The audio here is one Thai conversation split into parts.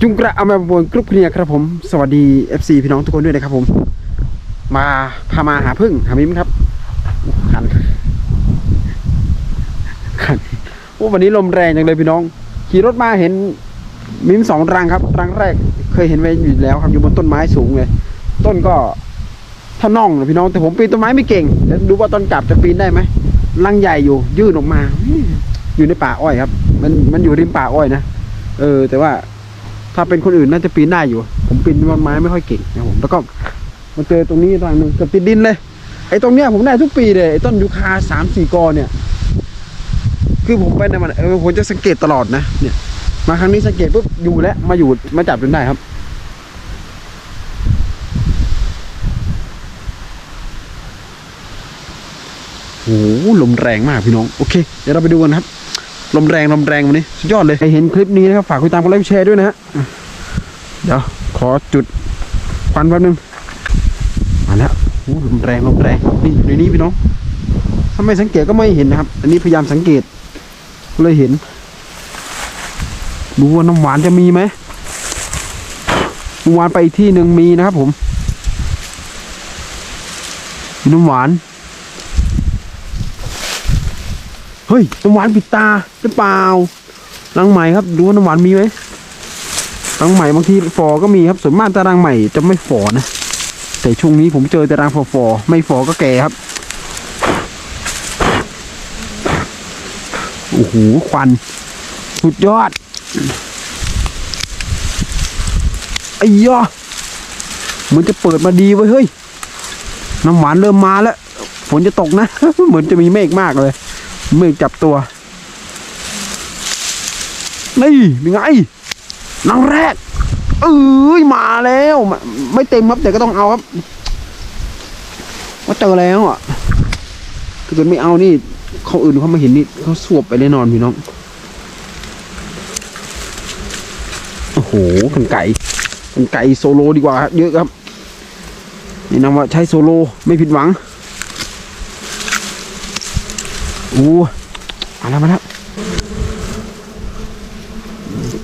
จุงกระเอามาบนกรุ๊ปเคลียครับผม สวัสดี FC พี่น้องทุกคนด้วยนะครับผม มาพามาหาพึ่งหามิ้มครับขันขันโอ้วันนี้ลมแรงจังเลยพี่น้อง ขี่รถมาเห็นมิ้มสองรังครับ รังแรกเคยเห็นไว้อยู่แล้วครับอยู่บนต้นไม้สูงเลย ต้นก็ท่าน่องนะพี่น้องแต่ผมปีนต้นไม้ไม่เก่งเดี๋ยวดูว่าตอนกลับจะปีนได้ไหมรังใหญ่อยู่ยื่นออกมาอื้ออยู่ในป่าอ้อยครับ มันมันอยู่ริมป่าอ้อยนะเออ แต่ว่า ถ้าเป็นคนอื่นน่าจะปีนได้อยู่ ผมปีนต้นไม้ไม่ค่อยเก่งนะผมแล้วก็มาเจอตรงนี้รังหนึ่งกือบติดดินเลยไอ้ตรงเนี้ยผมได้ทุกปีเลยไอ้ต้นยูคาสามสี่กอเนี่ย คือผมไปในมันเออผมจะสังเกตตลอดนะเนี่ย มาครั้งนี้สังเกตปุ๊บอยู่แล้วมาอยู่มาจับจนได้ครับโอ้โหลมแรงมากพี่น้อง โอเค เดี๋ยวเราไปดูกันครับ ลมแรงลมแรงวันนี้สุดยอดเลยใครเห็นคลิปนี้นะครับฝากคุยตามกดไลค์แชร์ด้วยนะฮะเดี๋ยวขอจุดควันแป๊บนึงมาแล้วโอ้ลมแรงลมแรงนี่ในนี้พี่น้องถ้าไม่สังเกตก็ไม่เห็นนะครับ อันนี้พยายามสังเกตก็เลยเห็นดูว่าน้ำหวานจะมีไหมน้ำหวานไปอีกที่หนึ่งมีนะครับผมน้ำหวาน เฮ้ยน้ำหวานปิดตาหรือเปล่ารังใหม่ครับ ดูว่าน้ำหวานมีไหมรังใหม่บางทีฟอก็มีครับ ส่วนมากแต่รังใหม่จะไม่ฟอนะ แต่ช่วงนี้ผมเจอแต่รังฟอฟอไม่ฟอก็แก่ครับ โอ้โห ควัน สุดยอดไอ้ยอเหมือนจะเปิดมาดีเว้ยเฮ้ย น้ำหวานเริ่มมาแล้ว ฝนจะตกนะ เหมือนจะมีเมฆมากเลย เมฆจับตัว นี่เป็นไงนังแรก เอ้ยมาแล้วไม่ไม่เต็มครับแต่ก็ต้องเอาครับว่าเจอแล้วอะถ้าเกิดไม่เอานี่เขาอื่นเขามาเห็นนี่เขาสวบไปแน่นอนพี่น้อง โอ้โหกันไก่กันไก่โซโลดีกว่าครับเยอะครับนี่นะว่าใช้โซโลไม่ผิดหวัง อ้มาแล้วมาแล้ว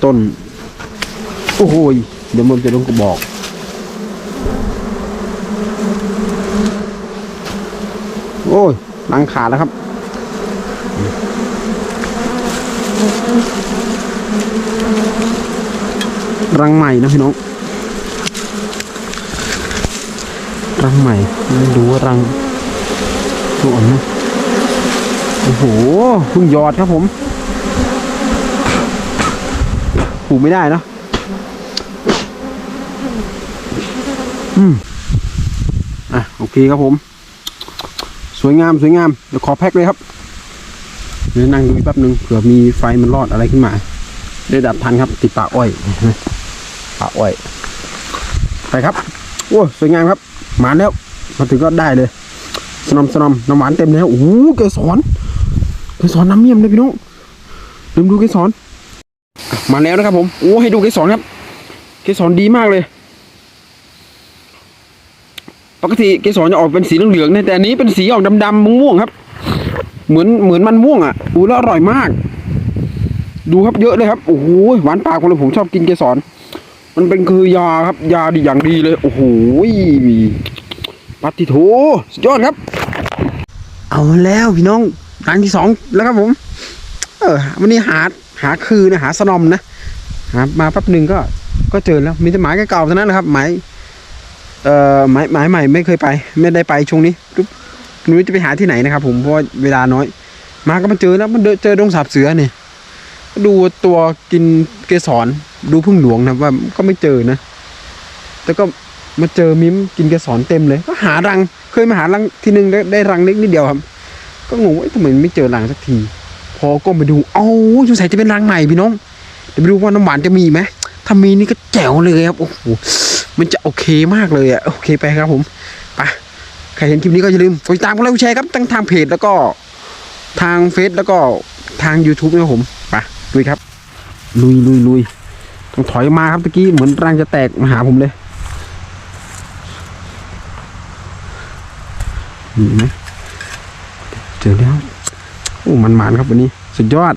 ต้น โอ้โหยเดี๋ยวมันจะลงกระบอกโอ้ยลังขาดแล้วครับ รังใหม่นะพี่น้อง รังใหม่ไม่รู้ว่ารังตัวอ่อนนะ โอ้โหเพิ่งยอดครับผมปลูกไม่ได้เนะอืมอะโอเคครับผม สวยงามสวยงามเดี๋ยวขอแพ็คเลยครับเดี๋ยวนั่งดูแป๊บนึงเผื่อมีไฟมันรอดอะไรขึ้นมา ได้ดับทันครับ ติดป่าอ้อยป่าอ้อย ไปครับโอ้สวยงามครับ หมาแล้วมาถึงก็ได้เลย สนอมสนอมน้ำหวานเต็มแล้วโอ้เกสร เกสรน้ำเมี่ยมเลยพี่น้องลืมดูเกสรอะมาแล้วนะครับ ผมโอ้ให้ดูเกสรครับ เกสรดีมากเลย ปกติเกสรจะออกเป็นสีเหลืองๆนะแต่อันนี้เป็นสีออกดำๆม่วงๆครับ เหมือนเหมือนมันม่วงอะอู้แล้วอร่อยมาก ดูครับเยอะเลยครับโอ้โหหวานปากคนเลยผมชอบกินเกสรมันเป็นคือยาครับ ยาดีอย่างดีเลย โอ้โหปัติโถสุดยอดครับ เอาแล้วพี่น้อง รังที่สองแล้วครับผม เออ วันนี้หาหาคือนะหาสนอมนะหามาแป๊บหนึ่งก็ก็เจอแล้ว มีแต่หมายเก่าๆเท่านั้นนะครับหมายเอ่อหมายหมายใหม่ไม่เคยไป ไม่ได้ไปช่วงนี้ปุ๊บไม่รู้จะไปหาที่ไหนนะครับ ผมเพราะเวลาน้อย มาก็มาเจอแล้วมันเจอเจอดงสาบเสือเนี่ยดูตัวกินเกสรดูพึ่งหลวงนะว่าก็ไม่เจอนะแต่ก็มาเจอมิ้มกินเกสรเต็มเลย ก็หารังเคยมาหารังทีนึงได้ได้รังเล็กนิดเดียวครับ ก็งงว่าเอ๊ะทำไมไม่เจอรังสักที พอก้มไปดูเอ้าสงสัยจะเป็นรังใหม่พี่น้องเดี๋ยวไปดูว่าน้ำหวานจะมีไหมถ้ามีนี่ก็แจ๋วเลยครับโอ้โหมันจะโอเคมากเลยอะโอเคไปครับผมไปใครเห็นคลิปนี้ก็อย่าลืมกดติดตามกดไลค์กดแชร์ครับทั้งทางเพจแล้วก็ทางเฟซแล้วก็ทาง YouTube นะครับผมไปลุยครับ ลุยลุยลุยต้องถอยมาครับตะกี้เหมือนรังจะแตกมาหาผมเลยนี่ไหม เจอแล้วโอ้มันหมานครับวันนี้ สุดยอด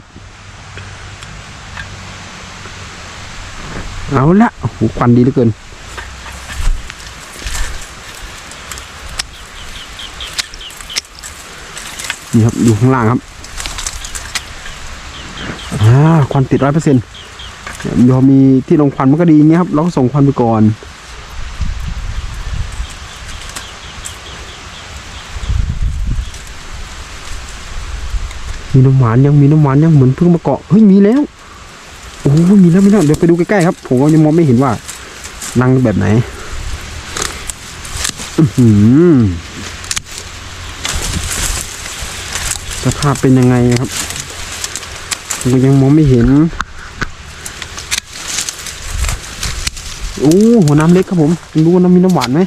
เอาละโอ้โหควันดีเหลือเกินนี่ครับอยู่ข้างล่างครับอ่าควันติดร้อยเปอร์เซ็นต์พอมีที่ลงควันมันก็ดีเงี้ยครับ เราก็ส่งควันไปก่อน มีน้ำหวานยังมีน้ำหวานยังเหมือนเพิ่งมาเกาะเฮ้ยมีแล้วโอ้โหมีแล้วมีแล้วเดี๋ยวไปดูใกล้ๆครับ ผมก็ยังมองไม่เห็นว่ารังแบบไหนอือหือสภาพเป็นยังไงครับผมยังมองไม่เห็นโอ้หัวน้ำเล็กครับผมดูว่าน้ำมีน้ำหวานไหม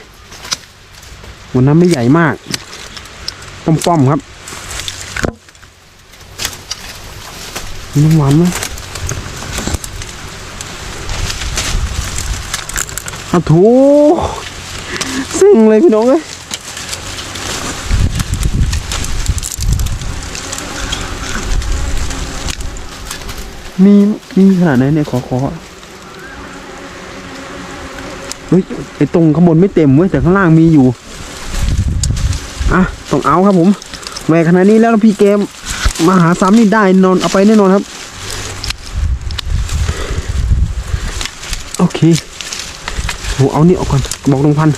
หัวน้ำไม่ใหญ่มากป้อมๆครับ มีน้ำหวานไหมอ้าวโถูซึ่งเลยพี่น้องเอ้ยมีมีขนาดไหนเนี่ยขอขอเฮ้ยไอตรงข้างบนไม่เต็มเว้ยแต่ข้างล่างมีอยู่อะต้องเอาครับผมแหวกขนาดนี้แล้วพี่เกม มาหาซ้ำนี่ได้นอนเอาไปแน่นอนครับ โอเคโหเอานี่ออกก่อนบอกลงพัน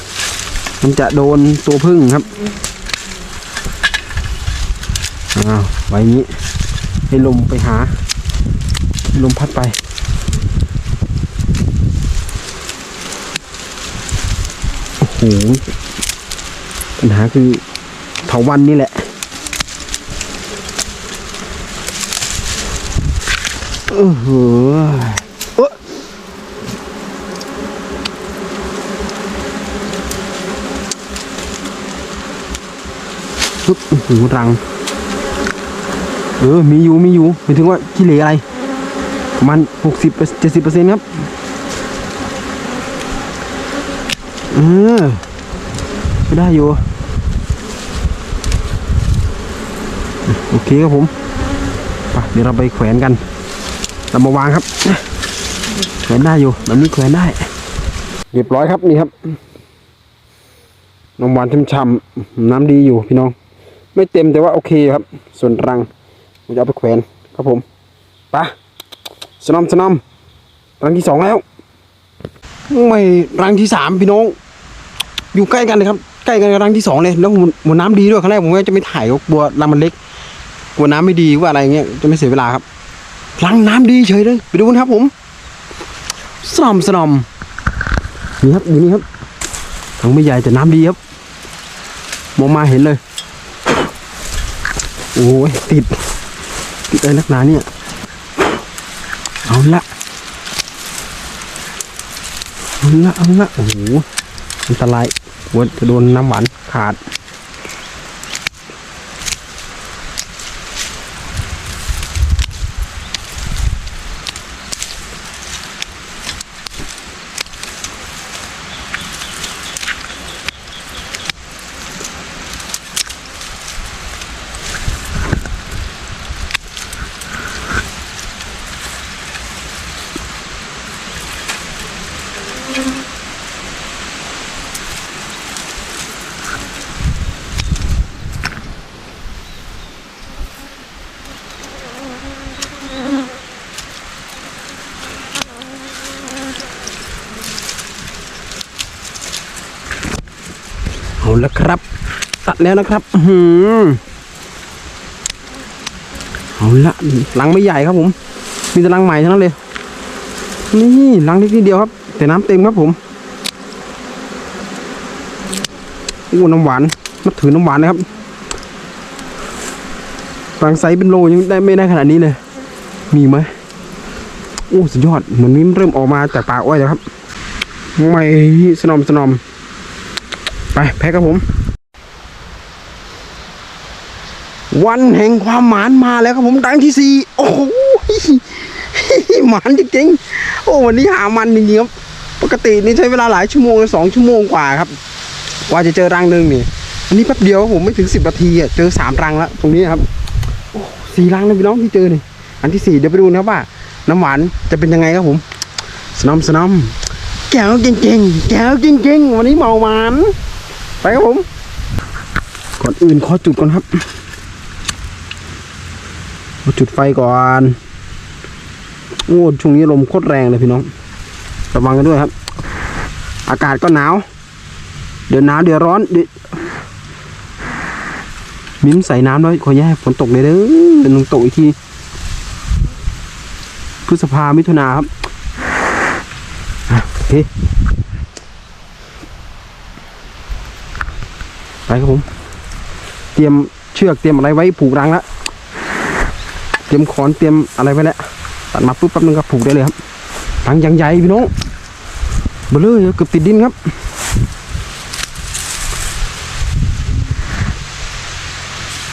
มันจะโดนตัวพึ่งครับอ้าวไว้นี้ ให้ลมไปหา ลมพัดไปโอ้โหปัญหาคือเถาวันนี่แหละ เออเหอะเอ้อปึ๊บโอ้โหรัง เออ มีอยู่ มีอยู่หมายถึงว่าขี้เหร่อะไร ประมาณหกสิบเจ็ดสิบเปอร์เซ็นต์ครับ เออไม่ได้อยู่ โอเคครับผมไปเดี๋ยวเราไปแขวนกัน เรามาวางครับแขวนได้อยู่แบบนี้แขวนได้ เรียบร้อยครับนี่ครับน้ำหวานช่ำๆน้ำดีอยู่พี่น้อง ไม่เต็มแต่ว่าโอเคครับ ส่วนรังผมจะเอาไปแขวนครับผมไปสนอมสนอมรังที่สองแล้วไม่รังที่สามพี่น้อง อยู่ใกล้กันเลยครับ ใกล้กันกับรังที่สองเลยแล้วหมุนนน้ำดีด้วยครั้งแรกผมว่าจะไม่ถ่ายก็กลัวรังมันเล็กกลัวน้ำไม่ดีว่าอะไรเงี้ยจะไม่เสียเวลาครับ รังน้ำดีเฉยเลย ไปดูกันครับผมสนอมสนอมนี่ครับอยู่นี่ครับถังไม่ใหญ่แต่น้ำดีครับ มองมาเห็นเลย โอ้ยติด ติดอะไรนักหนาเนี่ย เอาละเอาละเอาละโอ้โหอันตรายหัวจะโดนน้ำหวานขาด ละครับ ตัดแล้วนะครับอือหือเอาละลังไม่ใหญ่ครับผม มีแต่ลังใหม่เทั้งนั้นเลย นี่ลังเล็กนิดเดียวครับ แต่น้ำเต็มครับผมโอ้น้ำหวานมาถือน้ำหวานนะครับรังไซเป็นโลยังได้ไม่ได้ขนาดนี้เลย มีไหมโอ้สุดยอดเหมือนนี้เริ่มออกมาจากป่าอ้อยแล้วครับ ไม่สนอมสนอม ไปแพ็คครับผม วันแห่งความหมานมาแล้วครับผมดังที่สี่โอ้โหหมานจริงๆโอ้วันนี้หามันจริงๆครับปกตินี่ใช้เวลาหลายชั่วโมงเลยสองชั่วโมงกว่าครับกว่าจะเจอรังหนึ่งนี่อันนี้แป๊บเดียวครับผมไม่ถึงสิบนาทีอะเจอสามรังแล้วตรงนี้ครับโอ้สี่รังเลยพี่น้องที่เจอนี่อันที่สี่เดี๋ยวไปดูนะครับว่า น้ำหวานจะเป็นยังไงครับผม สนอมสนอมแก้วจริงๆแก้วจริงๆวันนี้เมาหวาน ไปครับผม ก่อนอื่นขอจุดก่อนครับจุดไฟก่อนโอ้ช่วงนี้ลมโคตรแรงเลยพี่น้อง ระวังกันด้วยครับ อากาศก็หนาว เดี๋ยวหนาวเดี๋ยวร้อนเดี๋ยวมิ้มใส่น้ำด้วยขอแย่ฝนตกเลยเด้อเป็นลงตกอีกทีพฤษภามิถุนาครับโอเคไป ครับผม เตรียมเชือกเตรียมอะไรไว้ผูกรังแล้วเตรียมขอนเตรียมอะไรไว้แล้วตัดมาปุ๊บแป๊บนึงก็ผูกได้เลยครับรังยังใหญ่พี่น้องเบลอเกือบติดดินครับ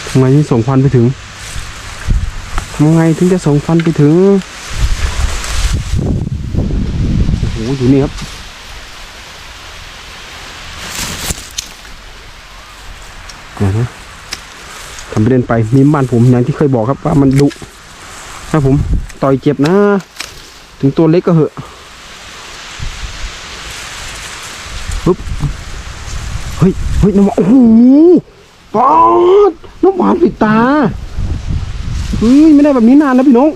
ทำไงถึงส่งควันไปถึงทำไงถึงจะส่งควันไปถึงโอ้โหอยู่นี่ครับ เดี๋ยวนะทำไปเล่นไปมีบ้านผมอย่างที่เคยบอกครับว่ามันดุครับผมต่อยเจ็บนะ ถึงตัวเล็กก็เหอะปึ๊บเฮ้ยเฮ้ยน้ำหวานโอ้โหปอดน้ำหวานปิดตาเฮ้ยไม่ได้แบบนี้นานแล้วพี่น้อง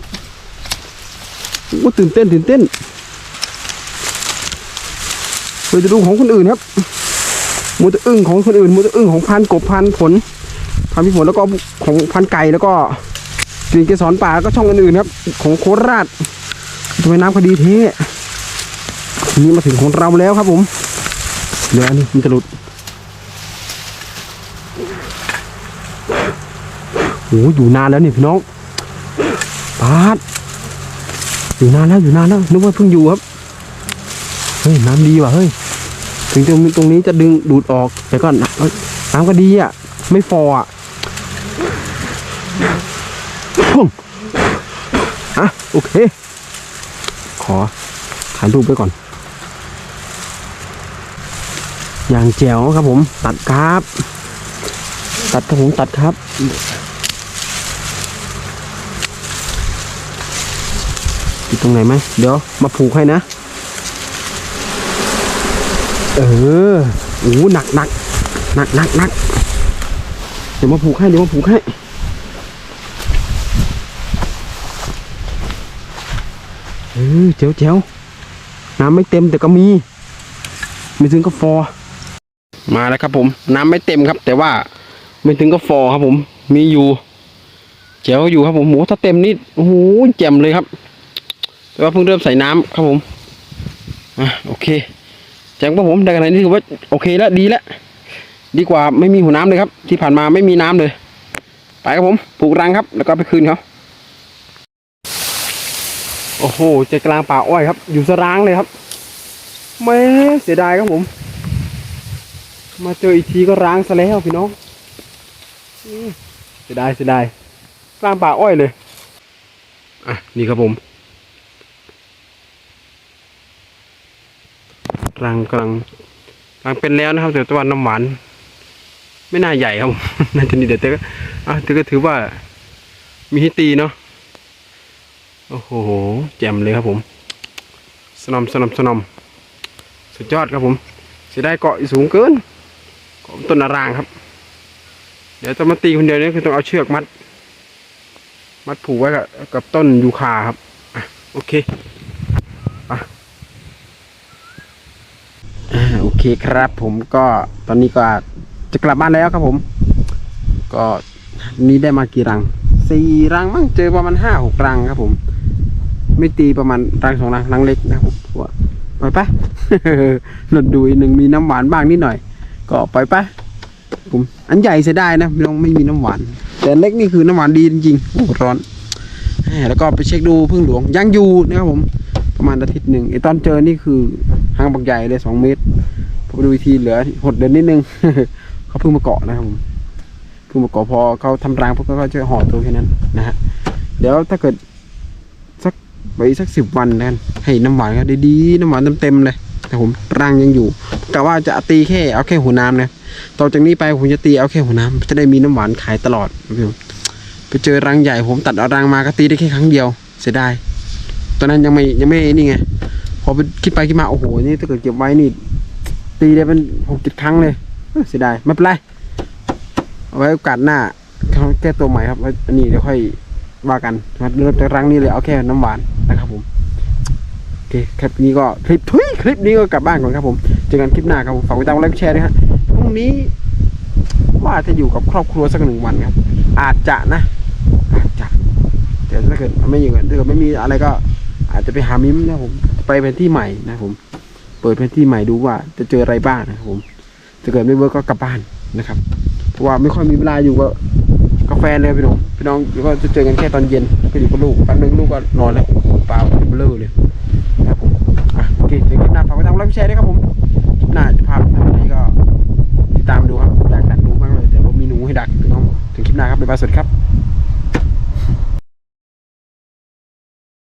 ว่าตื่นเต้นตื่นเต้นเราจะดูของคนอื่นครับ มูจะอึ้งของคนอื่นมูจะอึ้งของพันกบพันผลพันพิผลแล้วก็ของพันไก่แล้วก็กลิ่นเกสรป่าแล้วก็ช่องอื่นๆครับ ของโคราชทำไมน้ำคดีเททีนี้มาถึงของเราแล้วครับผมเดี๋ยวนี้มันจะหลุดโอ้อยู่นานแล้วนี่พี่น้องปาดอยู่นานแล้วอยู่นานแล้วนึกว่าเพิ่งอยู่ครับเฮ้ยน้ำดีว่ะเฮ้ย ถึงตรงตรงนี้จะดึงดูดออกแต่ก็น้ำน้ำก็ดีอะ ไม่ฟออะอะโอเค ขอถ่ายรูปไว้ก่อน อย่างแจ๋วครับผม ตัดครับ ตัดครับผมตัดครับอยู่ตรงไหนไหมเดี๋ยวมาผูกให้นะ เออโอ้โหหนักหนักหนักหนักหนักเดี๋ยวมาผูกให้เดี๋ยวมาผูกให้เออเจ๋วเจ๋วน้ำไม่เต็มแต่ก็มี ไม่ถึงก็ฟอ มาแล้วครับผม น้ำไม่เต็มครับ แต่ว่าไม่ถึงก็ฟอครับผม มีอยู่เจ๋วอยู่ครับผมโหถ้าเต็มนี่โอ้โหแจ่มเลยครับ แต่ว่าเพิ่งเริ่มใส่น้ำครับผมอะโอเค แจ้งว่าผมได้ขนาดนี้ถือว่าโอเคแล้วดีแล้วดีกว่าไม่มีหัวน้ำเลยครับ ที่ผ่านมาไม่มีน้ำเลย ไปครับผมผูกรังครับ แล้วก็ไปคืนเขาโอ้โหเจกลางป่าอ้อยครับ อยู่สรางเลยครับไม่เสียดายครับผม มาเจออีกทีก็ร้างซะแล้วพี่น้องเสียดายเสียดายกลางป่าอ้อยเลยอะนี่ครับผม รังกำลังรังเป็นแล้วนะครับแต่ตัวน้ำหวาน ไม่น่าใหญ่ครับ น่าจะนี่เดี๋ยวแต่ก็อะแต่ก็ถือว่ามีให้ตีเนาะโอ้โหแจ่มเลยครับผม สนอมสนอมสนอมสุดยอดครับผมเสียดายเกาะสูงเกินเกาะต้นนารางครับ เดี๋ยวจะมาตีคนเดียวนี่คือต้องเอาเชือกมัด มัดผูกไว้กับกับต้นยูคาครับอะโอเค อ่าโอ เคครับ ผมก็ตอนนี้ก็จะกลับบ้านแล้วครับผม ก็นี่ได้มากี่รังสี่รังมั้งเจอประมาณห้าหกรังครับ ผม ไม่ตีประมาณรังสองรังรังเล็กนะครับผมว่าปล่อยไปหลดดูอีกหนึ่งมีน้ำหวานบ้างนิดหน่อย ก็ปล่อยไปผมอันใหญ่เสียดายนะน้องไม่มีน้ำหวาน แต่เล็กนี่คือน้ำหวานดีจริงๆโอ้ร้อนแล้วก็ไปเช็คดูพึ่งหลวงยังอยู่นะครับผมประมาณอาทิตย์หนึ่งไอตอนเจอนี่คือหางบักใหญ่เลยสองเมตร พอไปดูอีกทีเหลือหดเดินนิดนึง เขาเพิ่งมาเกาะนะครับผมเพิ่งมาเกาะพอเขาทำรังพวกเขาก็จะห่อตัวแค่นั้นนะฮะเดี๋ยวถ้าเกิดสักไปสักสิบวันนะให้น้ำหวานเขาดีๆน้ำหวานเต็มๆเลยแต่ผมรังยังอยู่ แต่ว่าจะตีแค่เอาแค่หัวน้ำนะต่อจากนี้ไปผมจะตีเอาแค่หัวน้ำจะได้มีน้ำหวานขายตลอดนะพี่ผมไปเจอรังใหญ่ผมตัดเอารังมาก็ตีได้แค่ครั้งเดียวเสียดายตอนนั้นยังไม่ยังไม่นี่ไงพอไปคิดไปคิดมาโอ้โหนี่ถ้าเกิดเก็บไว้นี่ ตีได้เป็นหกเจ็ดครั้งเลยเสียดายไม่เป็นไรเอาไว้โอกาสหน้าเขาแก้ตัวใหม่ครับว้อันนี้เดี๋ยวค่อยว่ากันมาเริ่มจากรังนี้เลยเอาแค่น้ำหวานนะครับผมโอเคคลิปนี้ก็คลิปทุยคลิปนี้ก็กลับบ้านก่อนครับผมเจอกันคลิปหน้าครับผมฝากกดติดตามไลค์แชร์ด้วยฮะพรุ่งนี้ว่าจะอยู่กับครอบครัวสักหนึ่งวันครับ อาจจะนะ อาจจะแต่ถ้าเกิดไม่อย่างนั้นถ้าเกิดไม่มีอะไรก็ อาจจะไปหามิมนะผมไปเป็นที่ใหม่นะผม เปิดเป็นที่ใหม่ดูว่าจะเจออะไรบ้างนะครับผมถ้าเกิดไม่เวิร์กก็กลับบ้านนะครับ เพราะว่าไม่ค่อยมีเวลาอยู่กับกาแฟเลยพี่น้องพี่น้องก็จะเจอกันแค่ตอนเย็นก็อยู่กับลูกแป๊บนึงลูกก็นอนแล้วเปล่าเบลอเลยนะครับผมอะโอเคเดี๋ยวคลิปหน้าฝากไว้ตามไลค์แชร์ด้วยครับผมคลิปหน้าจะพาไปทำอะไรก็ติดตามดูครับอยากดักหนูมากเลยแต่ว่ามีหนูให้ดักพี่น้องถึงคลิปหน้าครับบ๊ายบายสวัสดีครับ